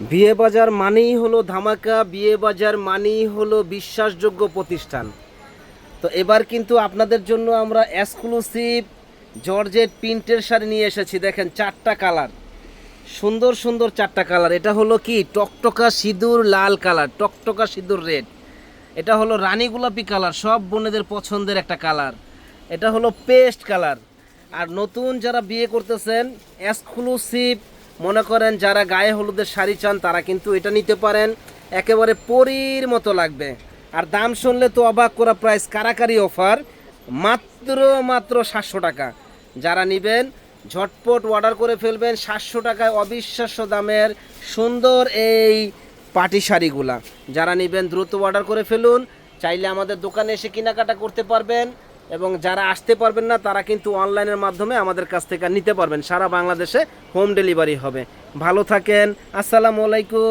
বিয়ে বাজার মানেই হলো ধামাকা বিয়ে বাজার মানেই হলো বিশ্বাসযোগ্য প্রতিষ্ঠান। তো এবার কিন্তু আপনাদের জন্য আমরা এক্সক্লুসিভ জর্জেট প্রিন্টের শাড়ি নিয়ে এসেছি, দেখেন চারটা কালার। সুন্দর সুন্দর চারটা কালার। এটা হলো কি? টকটকা সিঁদুর, লাল কালার, টকটকা সিঁদুর রেড। এটা হলো রানী গোলাপি কালার, সব বোনেদের পছন্দের একটা কালার। এটা হলো পেস্ট কালার। আর নতুন যারা বিয়ে করতেছেন এক্সক্লুসিভ মনে করেন যারা গায়ে হলুদের শাড়ি চান, তারা কিন্তু এটা নিতে পারেন। একেবারে পরীর মতো লাগবে। আর দাম শুনলে তো অবাক করা প্রাইস কারাকারি অফার মাত্র মাত্র সাতশো টাকা। যারা নেবেন, ঝটপট অর্ডার করে ফেলবেন সাতশো টাকায় অবিশ্বাস্য দামের সুন্দর এই পাটি শাড়িগুলা। যারা নেবেন, দ্রুত অর্ডার করে ফেলুন। চাইলে আমাদের দোকানে এসে কেনাকাটা করতে পারবেন। এবং যারা আসতে পারবেন না, তারা কিন্তু অনলাইনের মাধ্যমে আমাদের কাছ থেকে নিতে পারবেন। সারা বাংলাদেশে হোম ডেলিভারি হবে। ভালো থাকেন। আসসালামু আলাইকুম।